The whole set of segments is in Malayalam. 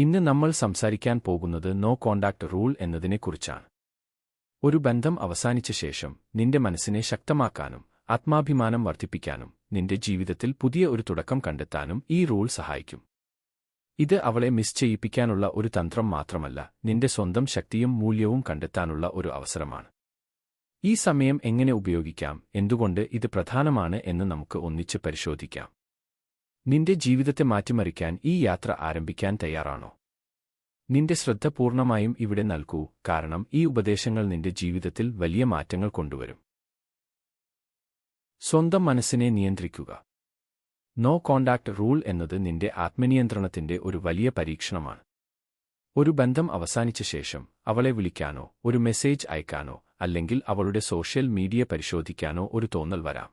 ഇന്ന് നമ്മൾ സംസാരിക്കാൻ പോകുന്നത് നോ കോണ്ടാക്ട് റൂൾ എന്നതിനെക്കുറിച്ചാണ്. ഒരു ബന്ധം അവസാനിച്ച ശേഷം നിന്റെ മനസ്സിനെ ശക്തമാക്കാനും ആത്മാഭിമാനം വർദ്ധിപ്പിക്കാനും നിന്റെ ജീവിതത്തിൽ പുതിയ ഒരു തുടക്കം കണ്ടെത്താനും ഈ റൂൾ സഹായിക്കും. ഇത് അവളെ മിസ് ചെയ്യിപ്പിക്കാനുള്ള ഒരു തന്ത്രം മാത്രമല്ല നിന്റെ സ്വന്തം ശക്തിയും മൂല്യവും കണ്ടെത്താനുള്ള ഒരു അവസരമാണ്. ഈ സമയം എങ്ങനെ ഉപയോഗിക്കാം എന്തുകൊണ്ട് ഇത് പ്രധാനമാണ് എന്ന് നമുക്ക് ഒന്നിച്ച് പരിശോധിക്കാം. നിന്റെ ജീവിതത്തെ മാറ്റിമറിക്കാൻ ഈ യാത്ര ആരംഭിക്കാൻ തയ്യാറാണോ? നിന്റെ ശ്രദ്ധ പൂർണമായും ഇവിടെ നൽകൂ കാരണം ഈ ഉപദേശങ്ങൾ നിന്റെ ജീവിതത്തിൽ വലിയ മാറ്റങ്ങൾ കൊണ്ടുവരും. സ്വന്തം മനസ്സിനെ നിയന്ത്രിക്കുക. നോ കോണ്ടാക്ട് റൂൾ എന്നത് നിന്റെ ആത്മനിയന്ത്രണത്തിന്റെ ഒരു വലിയ പരീക്ഷണമാണ്. ഒരു ബന്ധം അവസാനിച്ച ശേഷം അവളെ വിളിക്കാനോ ഒരു മെസ്സേജ് അയക്കാനോ അല്ലെങ്കിൽ അവളുടെ സോഷ്യൽ മീഡിയ പരിശോധിക്കാനോ ഒരു തോന്നൽ വരാം.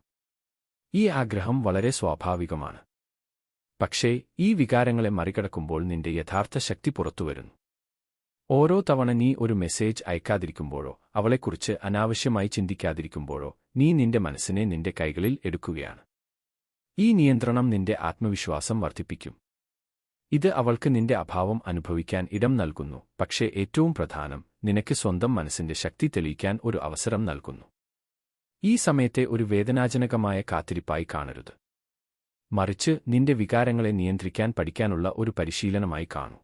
ഈ ആഗ്രഹം വളരെ സ്വാഭാവികമാണ്. പക്ഷേ ഈ വികാരങ്ങളെ മറികടക്കുമ്പോൾ നിന്റെ യഥാർത്ഥ ശക്തി പുറത്തുവരുന്നു ഓരോ തവണ നീ ഒരു മെസ്സേജ് അയക്കാതിരിക്കുമ്പോഴോ അവളെക്കുറിച്ച് അനാവശ്യമായി ചിന്തിക്കാതിരിക്കുമ്പോഴോ നീ നിന്റെ മനസ്സിനെ നിന്റെ കൈകളിൽ എടുക്കുകയാണ്. ഈ നിയന്ത്രണം നിന്റെ ആത്മവിശ്വാസം വർദ്ധിപ്പിക്കും. ഇത് അവൾക്ക് നിന്റെ അഭാവം അനുഭവിക്കാൻ ഇടം നൽകുന്നു പക്ഷേ ഏറ്റവും പ്രധാനം നിനക്ക് സ്വന്തം മനസ്സിന്റെ ശക്തി തെളിയിക്കാൻ ഒരു അവസരം നൽകുന്നു. ഈ സമയത്തെ ഒരു വേദനാജനകമായ കാത്തിരിപ്പായി കാണരുത്. മറിച്ച് നിന്റെ വികാരങ്ങളെ നിയന്ത്രിക്കാൻ പഠിക്കാനുള്ള ഒരു പരിശീലനമായി കാണൂ.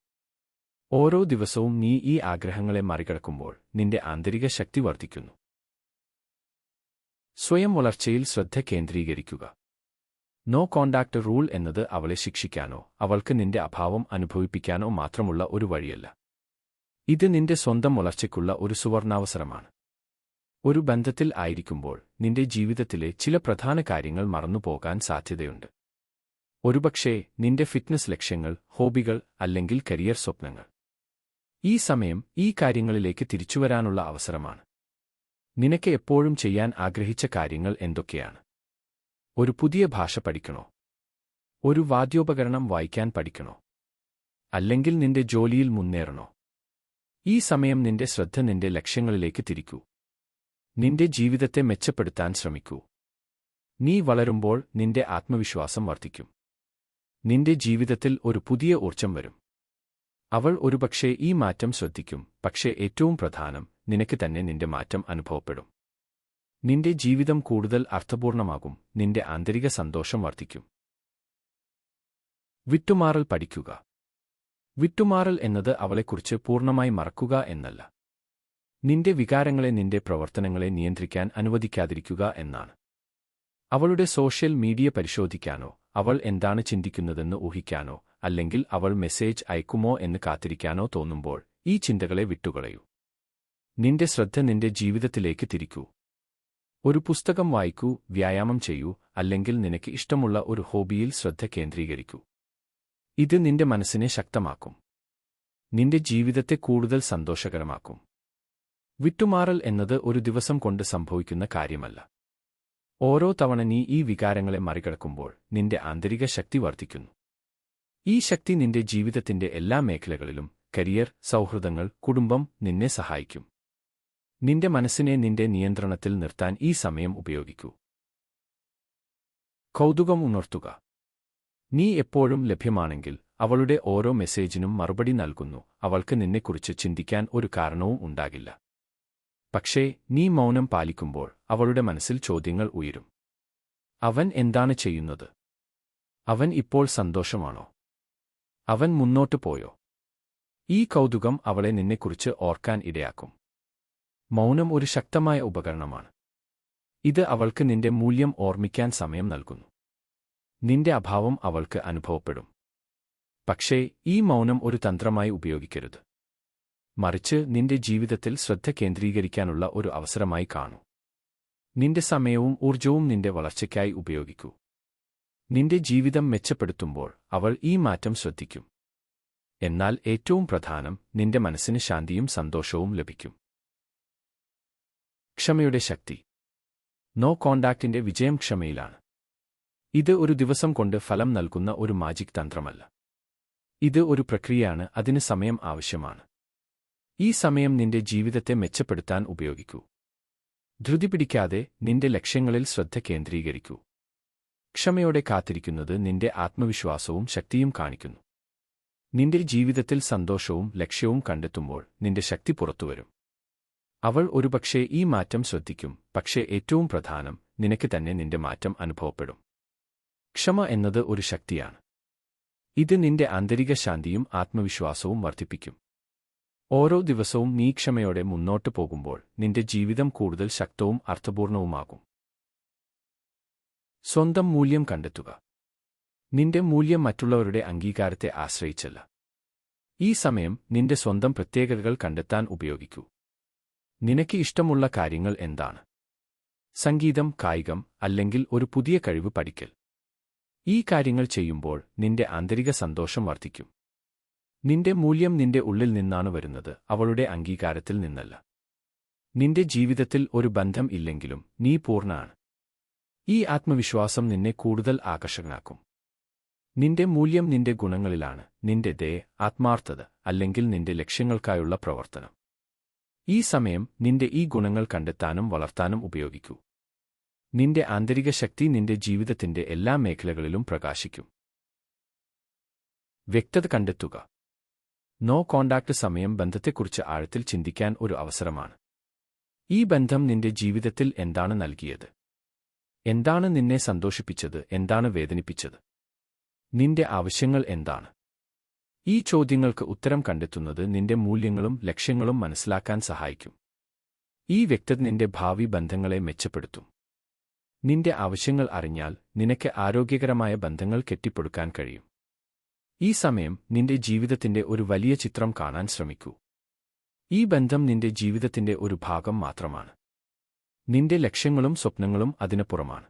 ഓരോ ദിവസവും നീ ഈ ആഗ്രഹങ്ങളെ മറികടക്കുമ്പോൾ നിന്റെ ആന്തരിക ശക്തി വർദ്ധിക്കുന്നു. സ്വയം വളർച്ചയിൽ ശ്രദ്ധ കേന്ദ്രീകരിക്കുക. നോ കോണ്ടാക്ട് റൂൾ എന്നത് അവളെ ശിക്ഷിക്കാനോ അവൾക്ക് നിന്റെ അഭാവം അനുഭവിപ്പിക്കാനോ മാത്രമുള്ള ഒരു വഴിയല്ല. ഇത് നിന്റെ സ്വന്തം വളർച്ചയ്ക്കുള്ള ഒരു സുവർണാവസരമാണ്. ഒരു ബന്ധത്തിൽ ആയിരിക്കുമ്പോൾ നിന്റെ ജീവിതത്തിലെ ചില പ്രധാന കാര്യങ്ങൾ മറന്നുപോകാൻ സാധ്യതയുണ്ട്. ഒരുപക്ഷേ നിന്റെ ഫിറ്റ്നസ് ലക്ഷ്യങ്ങൾ ഹോബികൾ അല്ലെങ്കിൽ കരിയർ സ്വപ്നങ്ങൾ. ഈ സമയം ഈ കാര്യങ്ങളിലേക്ക് തിരിച്ചുവരാനുള്ള അവസരമാണ്. നിനക്ക് എപ്പോഴും ചെയ്യാൻ ആഗ്രഹിച്ച കാര്യങ്ങൾ എന്തൊക്കെയാണ്? ഒരു പുതിയ ഭാഷ പഠിക്കണോ? ഒരു വാദ്യോപകരണം വായിക്കാൻ പഠിക്കണോ? അല്ലെങ്കിൽ നിന്റെ ജോലിയിൽ മുന്നേറണോ? ഈ സമയം നിന്റെ ശ്രദ്ധ നിന്റെ ലക്ഷ്യങ്ങളിലേക്ക് തിരിക്കൂ. നിന്റെ ജീവിതത്തെ മെച്ചപ്പെടുത്താൻ ശ്രമിക്കൂ. നീ വളരുമ്പോൾ നിന്റെ ആത്മവിശ്വാസം വർദ്ധിക്കും. നിന്റെ ജീവിതത്തിൽ ഒരു പുതിയ ഊർജം വരും. അവൾ ഒരുപക്ഷെ ഈ മാറ്റം ശ്രദ്ധിക്കും പക്ഷേ ഏറ്റവും പ്രധാനം നിനക്ക് തന്നെ നിന്റെ മാറ്റം അനുഭവപ്പെടും. നിന്റെ ജീവിതം കൂടുതൽ അർത്ഥപൂർണമാകും നിന്റെ ആന്തരിക സന്തോഷം വർദ്ധിക്കും. വിട്ടുമാറൽ പഠിക്കുക. വിട്ടുമാറൽ എന്നത് അവളെക്കുറിച്ച് പൂർണമായി മറക്കുക എന്നല്ല. നിന്റെ വികാരങ്ങളെ നിന്റെ പ്രവർത്തനങ്ങളെ നിയന്ത്രിക്കാൻ അനുവദിക്കാതിരിക്കുക എന്നാണ്. അവളുടെ സോഷ്യൽ മീഡിയ പരിശോധിക്കാനോ അവൾ എന്താണ് ചിന്തിക്കുന്നതെന്ന് ഊഹിക്കാനോ അല്ലെങ്കിൽ അവൾ മെസ്സേജ് അയക്കുമോ എന്ന് കാത്തിരിക്കാനോ തോന്നുമ്പോൾ ഈ ചിന്തകളെ വിട്ടുകളയൂ. നിന്റെ ശ്രദ്ധ നിന്റെ ജീവിതത്തിലേക്ക് തിരിക്കൂ. ഒരു പുസ്തകം വായിക്കൂ വ്യായാമം ചെയ്യൂ അല്ലെങ്കിൽ നിനക്ക് ഇഷ്ടമുള്ള ഒരു ഹോബിയിൽ ശ്രദ്ധ കേന്ദ്രീകരിക്കൂ. ഇത് നിന്റെ മനസ്സിനെ ശക്തമാക്കും. നിന്റെ ജീവിതത്തെ കൂടുതൽ സന്തോഷകരമാക്കും. വിട്ടുമാറൽ എന്നത് ഒരു ദിവസം കൊണ്ട് സംഭവിക്കുന്ന കാര്യമല്ല. ഓരോ തവണ നീ ഈ വികാരങ്ങളെ മറികടക്കുമ്പോൾ നിന്റെ ആന്തരിക ശക്തി വർദ്ധിക്കുന്നു. ഈ ശക്തി നിന്റെ ജീവിതത്തിന്റെ എല്ലാ മേഖലകളിലും കരിയർ സൗഹൃദങ്ങൾ കുടുംബം നിന്നെ സഹായിക്കും. നിന്റെ മനസ്സിനെ നിന്റെ നിയന്ത്രണത്തിൽ നിർത്താൻ ഈ സമയം ഉപയോഗിക്കൂ. കൗതുകം ഉണർത്തുക. നീ എപ്പോഴും ലഭ്യമാണെങ്കിൽ അവളുടെ ഓരോ മെസ്സേജിനും മറുപടി നൽകുന്നു. അവൾക്ക് നിന്നെക്കുറിച്ച് ചിന്തിക്കാൻ ഒരു കാരണവും ഉണ്ടാകില്ല. പക്ഷേ നീ മൗനം പാലിക്കുമ്പോൾ അവളുടെ മനസ്സിൽ ചോദ്യങ്ങൾ ഉയരും. അവൻ എന്താണ് ചെയ്യുന്നത്? അവൻ ഇപ്പോൾ സന്തോഷമാണോ? അവൻ മുന്നോട്ടു പോയോ? ഈ കൗതുകം അവളെ നിന്നെക്കുറിച്ച് ഓർക്കാൻ ഇടയാക്കും. മൗനം ഒരു ശക്തമായ ഉപകരണമാണ്. ഇത് അവൾക്ക് നിന്റെ മൂല്യം ഓർമ്മിക്കാൻ സമയം നൽകുന്നു. നിന്റെ അഭാവം അവൾക്ക് അനുഭവപ്പെടും. പക്ഷേ ഈ മൗനം ഒരു തന്ത്രമായി ഉപയോഗിക്കരുത്. മറിച്ച് നിന്റെ ജീവിതത്തിൽ ശ്രദ്ധ കേന്ദ്രീകരിക്കാനുള്ള ഒരു അവസരമായി കാണൂ. നിന്റെ സമയവും ഊർജവും നിന്റെ വളർച്ചയ്ക്കായി ഉപയോഗിക്കൂ. നിന്റെ ജീവിതം മെച്ചപ്പെടുത്തുമ്പോൾ അവൾ ഈ മാറ്റം ശ്രദ്ധിക്കും. എന്നാൽ ഏറ്റവും പ്രധാനം നിന്റെ മനസ്സിന് ശാന്തിയും സന്തോഷവും ലഭിക്കും. ക്ഷമയുടെ ശക്തി. നോ കോണ്ടാക്റ്റിന്റെ വിജയം ക്ഷമയിലാണ്. ഇത് ഒരു ദിവസം കൊണ്ട് ഫലം നൽകുന്ന ഒരു മാജിക് തന്ത്രമല്ല. ഇത് ഒരു പ്രക്രിയയാണ് അതിന് സമയം ആവശ്യമാണ്. ഈ സമയം നിന്റെ ജീവിതത്തെ മെച്ചപ്പെടുത്താൻ ഉപയോഗിക്കൂ. ധൃതി പിടിക്കാതെ നിന്റെ ലക്ഷ്യങ്ങളിൽ ശ്രദ്ധ കേന്ദ്രീകരിക്കൂ. ക്ഷമയോടെ കാത്തിരിക്കുന്നത് നിന്റെ ആത്മവിശ്വാസവും ശക്തിയും കാണിക്കുന്നു. നിന്റെ ജീവിതത്തിൽ സന്തോഷവും ലക്ഷ്യവും കണ്ടെത്തുമ്പോൾ നിന്റെ ശക്തി പുറത്തുവരും. അവൾ ഒരുപക്ഷെ ഈ മാറ്റം ശ്രദ്ധിക്കും പക്ഷേ ഏറ്റവും പ്രധാനം നിനക്ക് തന്നെ നിന്റെ മാറ്റം അനുഭവപ്പെടും. ക്ഷമ എന്നത് ഒരു ശക്തിയാണ്. ഇത് നിന്റെ ആന്തരിക ശാന്തിയും ആത്മവിശ്വാസവും വർദ്ധിപ്പിക്കും. ഓരോ ദിവസവും നീ ക്ഷമയോടെ മുന്നോട്ട് പോകുമ്പോൾ നിന്റെ ജീവിതം കൂടുതൽ ശക്തവും അർത്ഥപൂർണവുമാകും. സ്വന്തം മൂല്യം കണ്ടെത്തുക. നിന്റെ മൂല്യം മറ്റുള്ളവരുടെ അംഗീകാരത്തെ ആശ്രയിച്ചല്ല. ഈ സമയം നിന്റെ സ്വന്തം പ്രത്യേകതകൾ കണ്ടെത്താൻ ഉപയോഗിക്കൂ. നിനക്ക് ഇഷ്ടമുള്ള കാര്യങ്ങൾ എന്താണ്? സംഗീതം കായികം അല്ലെങ്കിൽ ഒരു പുതിയ കഴിവ് പഠിക്കൽ. ഈ കാര്യങ്ങൾ ചെയ്യുമ്പോൾ നിന്റെ ആന്തരിക സന്തോഷം വർദ്ധിക്കും. നിന്റെ മൂല്യം നിന്റെ ഉള്ളിൽ നിന്നാണ് വരുന്നത് അവളുടെ അംഗീകാരത്തിൽ നിന്നല്ല. നിന്റെ ജീവിതത്തിൽ ഒരു ബന്ധം ഇല്ലെങ്കിലും നീ പൂർണാണ്. ഈ ആത്മവിശ്വാസം നിന്നെ കൂടുതൽ ആകർഷകനാക്കും. നിന്റെ മൂല്യം നിന്റെ ഗുണങ്ങളിലാണ് നിന്റെ ദേ ആത്മാർത്ഥത അല്ലെങ്കിൽ നിന്റെ ലക്ഷ്യങ്ങൾക്കായുള്ള പ്രവർത്തനം. ഈ സമയം നിന്റെ ഈ ഗുണങ്ങൾ കണ്ടെത്താനും വളർത്താനും ഉപയോഗിക്കൂ. നിന്റെ ആന്തരിക ശക്തി നിന്റെ ജീവിതത്തിന്റെ എല്ലാ മേഖലകളിലും പ്രകാശിക്കും. വ്യക്തത കണ്ടെത്തുക. നോ കോണ്ടാക്ട് സമയം ബന്ധത്തെക്കുറിച്ച് ആഴത്തിൽ ചിന്തിക്കാൻ ഒരു അവസരമാണ്. ഈ ബന്ധം നിന്റെ ജീവിതത്തിൽ എന്താണ് നൽകിയത്? എന്താണ് നിന്നെ സന്തോഷിപ്പിച്ചത്? എന്താണ് വേദനിപ്പിച്ചത്? നിന്റെ ആവശ്യങ്ങൾ എന്താണ്? ഈ ചോദ്യങ്ങൾക്ക് ഉത്തരം കണ്ടെത്തുന്നത് നിന്റെ മൂല്യങ്ങളും ലക്ഷ്യങ്ങളും മനസ്സിലാക്കാൻ സഹായിക്കും. ഈ വ്യക്തത നിന്റെ ഭാവി ബന്ധങ്ങളെ മെച്ചപ്പെടുത്തും. നിന്റെ ആവശ്യങ്ങൾ അറിഞ്ഞാൽ നിനക്ക് ആരോഗ്യകരമായ ബന്ധങ്ങൾ കെട്ടിപ്പടുക്കാൻ കഴിയും. ഈ സമയം നിന്റെ ജീവിതത്തിന്റെ ഒരു വലിയ ചിത്രം കാണാൻ ശ്രമിക്കൂ. ഈ ബന്ധം നിന്റെ ജീവിതത്തിന്റെ ഒരു ഭാഗം മാത്രമാണ്. നിന്റെ ലക്ഷ്യങ്ങളും സ്വപ്നങ്ങളും അതിനപ്പുറമാണ്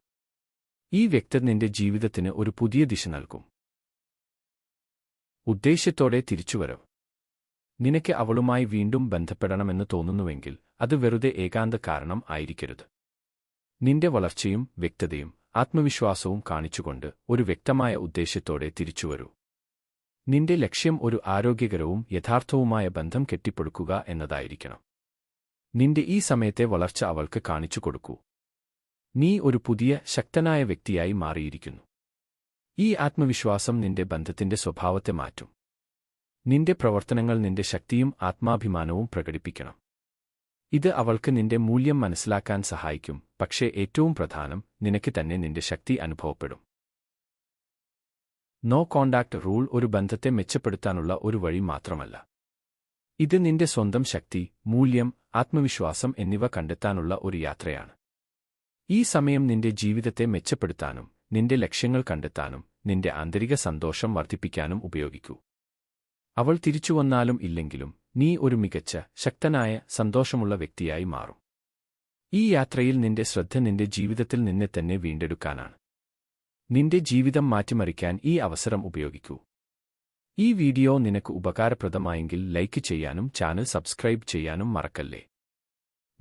ഈ വ്യക്തി നിന്റെ ജീവിതത്തിന് ഒരു പുതിയ ദിശ നൽകും. ഉദ്ദേശ്യത്തോടെ തിരിച്ചുവരവ് നിനക്ക് അവളുമായി വീണ്ടും ബന്ധപ്പെടണമെന്ന് തോന്നുന്നുവെങ്കിൽ അത് വെറുതെ ഏകാന്ത കാരണം ആയിരിക്കരുത്. നിന്റെ വളർച്ചയും വ്യക്തതയും ആത്മവിശ്വാസവും കാണിച്ചുകൊണ്ട് ഒരു വ്യക്തമായ ഉദ്ദേശ്യത്തോടെ തിരിച്ചുവരൂ നിന്റെ ലക്ഷ്യം ഒരു ആരോഗ്യകരവും യഥാർത്ഥവുമായ ബന്ധം കെട്ടിപ്പടുക്കുക എന്നതായിരിക്കണം. നിന്റെ ഈ സമയത്തെ വളർച്ച അവൾക്ക് കാണിച്ചു കൊടുക്കൂ. നീ ഒരു പുതിയ ശക്തനായ വ്യക്തിയായി മാറിയിരിക്കുന്നു. ഈ ആത്മവിശ്വാസം നിന്റെ ബന്ധത്തിന്റെ സ്വഭാവത്തെ മാറ്റും. നിന്റെ പ്രവർത്തനങ്ങൾ നിന്റെ ശക്തിയും ആത്മാഭിമാനവും പ്രകടിപ്പിക്കണം. ഇത് അവൾക്ക് നിന്റെ മൂല്യം മനസ്സിലാക്കാൻ സഹായിക്കും പക്ഷേ ഏറ്റവും പ്രധാനം നിനക്ക് തന്നെ നിന്റെ ശക്തി അനുഭവപ്പെടും. നോ കോണ്ടാക്ട് റൂൾ ഒരു ബന്ധത്തെ മെച്ചപ്പെടുത്താനുള്ള ഒരു വഴി മാത്രമല്ല. ഇത് നിന്റെ സ്വന്തം ശക്തി മൂല്യം ആത്മവിശ്വാസം എന്നിവ കണ്ടെത്താനുള്ള ഒരു യാത്രയാണ്. ഈ സമയം നിന്റെ ജീവിതത്തെ മെച്ചപ്പെടുത്താനും നിന്റെ ലക്ഷ്യങ്ങൾ കണ്ടെത്താനും നിന്റെ ആന്തരിക സന്തോഷം വർദ്ധിപ്പിക്കാനും ഉപയോഗിക്കൂ. അവൾ തിരിച്ചുവന്നാലും ഇല്ലെങ്കിലും നീ ഒരു മികച്ച ശക്തനായ സന്തോഷമുള്ള വ്യക്തിയായി മാറും. ഈ യാത്രയിൽ നിന്റെ ശ്രദ്ധ നിന്റെ ജീവിതത്തിൽ നിന്നെ തന്നെ വീണ്ടെടുക്കാനാണ്. നിന്റെ ജീവിതം മാറ്റിമറിക്കാൻ ഈ അവസരം ഉപയോഗിക്കൂ. ഈ വീഡിയോ നിനക്ക് ഉപകാരപ്രദമായെങ്കിൽ ലൈക്ക് ചെയ്യാനും ചാനൽ സബ്സ്ക്രൈബ് ചെയ്യാനും മറക്കല്ലേ?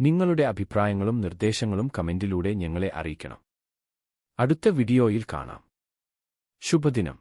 നിങ്ങളുടെ അഭിപ്രായങ്ങളും നിർദ്ദേശങ്ങളും കമന്റിലൂടെ ഞങ്ങളെ അറിയിക്കണം. അടുത്ത വീഡിയോയിൽ കാണാം. ശുഭദിനം.